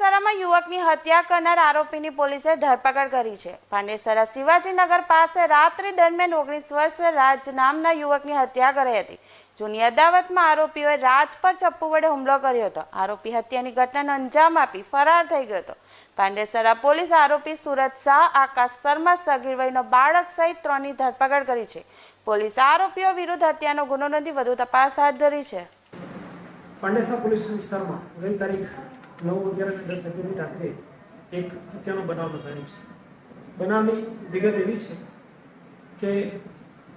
ગામમાં યુવકની હત્યા કરનાર આરોપીની પોલીસે ધરપકડ કરી છે. પાંડેસરા શિવાજીનગર પાસે રાત્રિ દરમિયાન ઓગણીસ વર્ષ રાજ નામના યુવકની હત્યા કરી હતી. જૂની અદાવતમાં આરોપીઓએ રાજ પર ચપ્પુ વડે હુમલો કર્યો હતો. આરોપી હત્યાની ઘટનાને અંજામ આપી ફરાર થઈ ગયો હતો. પાંડેસરા પોલીસ આરોપી સુરત શાહ, આકાશ શર્મા, સગીર વયનો બાળક સહિત ત્રણની ધરપકડ કરી છે. પોલીસ આરોપીઓ વિરુદ્ધ હત્યાનો ગુનો નોંધી વધુ તપાસ હાથ ધરી છે. પાંડેસરા પોલીસ વિસ્તારમાં ગઈ તારીખ નવ અગિયાર દસ અગિયારની રાત્રે એક હત્યાનો બનાવ નોંધાયો છે. બનાવની વિગત એવી છે કે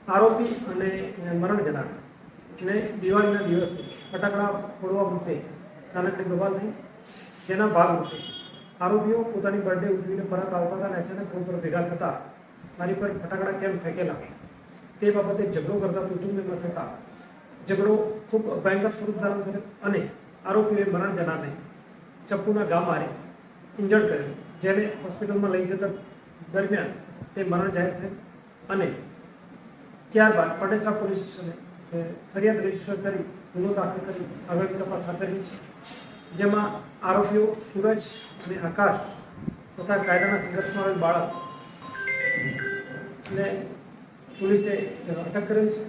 આરોપી અને મરણ જનાર ને દિવાળીના દિવસે ફટાકડા ફોડવા માટે નાનકડી ગવાલ થઈ જેના ભાગરૂપે આરોપીઓ પોતાની બર્થડે ઉજવીને પરત આવતા હતા અને અચાનક રોડ પર ભેગા થતા મારી પર ફટાકડા કેમ ફેંકેલા? તે બાબતે ઝઘડો કરતા કુટુંબમાં થતા ઝઘડો ખૂબ ભયંકર સ્વરૂપ ધારણ કર્યો અને આરોપીએ મરણ જનારને ચપ્પુના ઘા મારી ઇન્જર્ડ કર્યો, જેને હોસ્પિટલમાં લઈ જતા દરમિયાન તે મરણ જાહેર થયું અને ત્યારબાદ પટેસરા પોલીસ સ્ટેશને ફરિયાદ રજિસ્ટર કરી ગુનો દાખલ કરી આગળની તપાસ હાથ ધરી છે, જેમાં આરોપીઓ સૂરજ અને આકાશ તથા કાયદાના સંઘર્ષમાં આવેલ બાળકને પોલીસે અટક કરેલ છે.